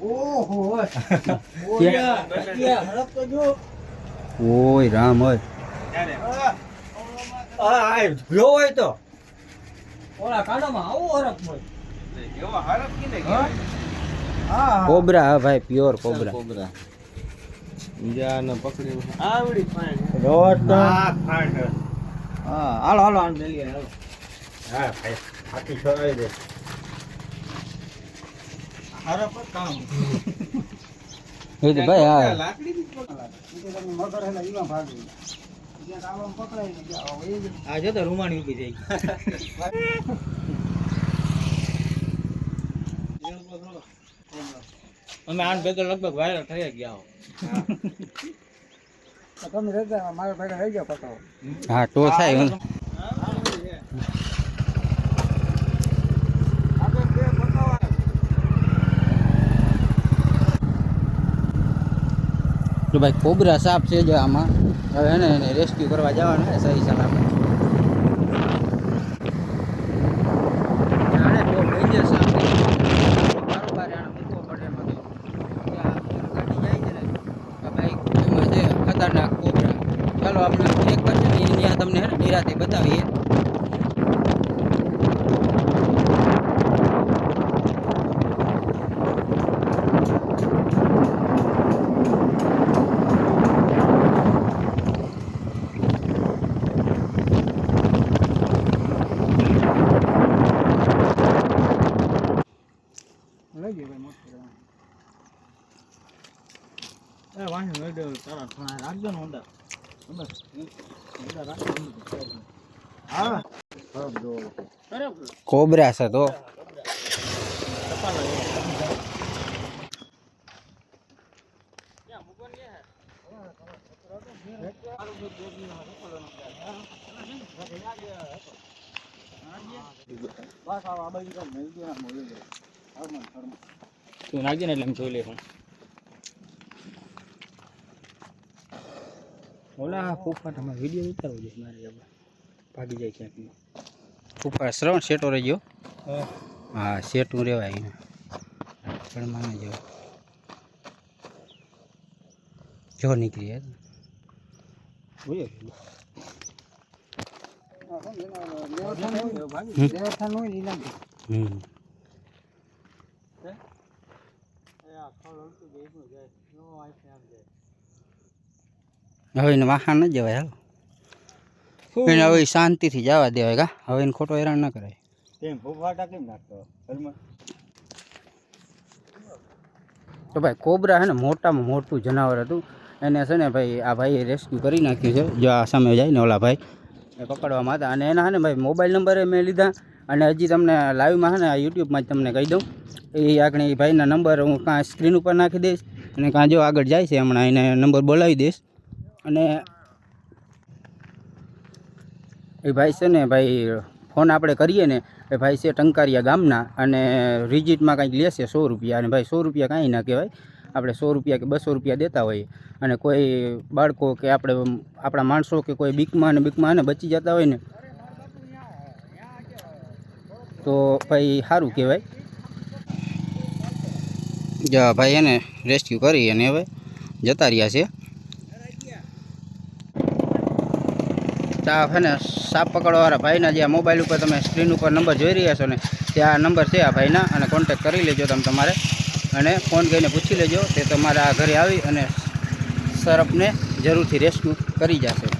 ઓહો ઓય. રામ ઓય. જો હોય તો. ઓલા કાંડામાં આવો હરફ હોય હા? કોબરા હા ભાઈ પ્યોર કોબરા. કોબરા. બીજાને પકડી આવડી ફાઈન. રોટ હા હાલો હાલો હાલો હા ભાઈ આખી છોડાવી દે. હરફ જ કામ. એ તો ભાઈ હા આ જો તો રૂમાણી ઊભી થઈ અમે આઠ ભેગા લગભગ વાયરલ થઈ ગયા હો. તમે રહેતા મારા ભેગા રહી ગયો પતાવો. હા તો થાય તો ભાઈ કોબરા સાપ છે જો આમાં. હવે એને એને રેસ્ક્યુ કરવા જવાનું ને સહી સલામત ખતરનાક કોબરા. ચાલો આપણે એક વાર છે ને તમને નિરાતે બતાવીએ લઈ ગયો ભાઈ મોટો વાંધો નહીં લઈ દો તારા થોડા રાખજો ને. હા. બરાબર કોબરા છે તો. તું. નાખજે ને એટલે એમ લે લઈશું ઓલા ફૂફા તમારે વીડિયો ઉતારવો જોઈએ મારે હવે. ભાગી જાય ક્યાંક ફૂફા શ્રવણ સેટો રહી ગયો? હા. હા સેટું રહેવાય પણ માને જો. જો નીકળી યાર. બોલ્યો હમ. દેવસ્થાન હોય ને ઈ નાખજો. હમ એ આ ખોળ હલતું જાય, એટલું જાય. જો અહીંથી આમ જાય. હવે એને વાહન ન જવાય હાલ. એને હવે શાંતિથી જવા દેવાય કા હવે એને ખોટો હેરાન ન કરાય. કેમ? ફૂફાટા કેમ નાખતો? તો ભાઈ કોબરા છે ને મોટામાં મોટું જનાવર હતું. એને છે ને ભાઈ આ ભાઈએ રેસ્ક્યુ કરી નાખ્યું છે. જો આ સામે જાય ને ઓલા ભાઈ એ પકડવામાં હતા. અને એના છે ને ભાઈ મોબાઈલ નંબરે મેં લીધા. અને હજી તમને લાઈવમાં છે ને આ યુટ્યુબમાં જ તમને કહી દઉં. એ આગળ એ ભાઈના નંબર હું કાં સ્ક્રીન ઉપર નાખી દઈશ અને કાં જો આગળ જાય છે હમણાં એને નંબર બોલાવી દઈશ. અને એ ભાઈ છે ને ભાઈ, ફોન આપણે કરીએ ને, એ ભાઈ છે ટંકારિયા ગામના અને રિજિટમાં કંઈક લેશે સો રૂપિયા અને ભાઈ સો રૂપિયા કાંઈ ના કહેવાય. આપણે સો રૂપિયા કે બસો રૂપિયા દેતા હોઈએ. અને કોઈ બાળકો કે આપણે, આપણા માણસો કે કોઈ બીકમાં ને બીકમાં ને બચી જતા હોય ને, તો ભાઈ સારું કહેવાય. જ ભાઈ એને રેસ્ક્યુ કરી અને હવે જતા રહ્યા છે. ત્યાં છે ને સાપ પકડવાવાળા ભાઈના જે મોબાઈલ ઉપર તમે સ્ક્રીન ઉપર નંબર જોઈ રહ્યા છો ને ત્યાં નંબર છે આ ભાઈના, અને કોન્ટેક કરી લેજો તમે તમારે. અને ફોન કરીને પૂછી લેજો, તે તમારા ઘરે આવી અને સરપને જરૂરથી રેસ્ક્યુ કરી જશે.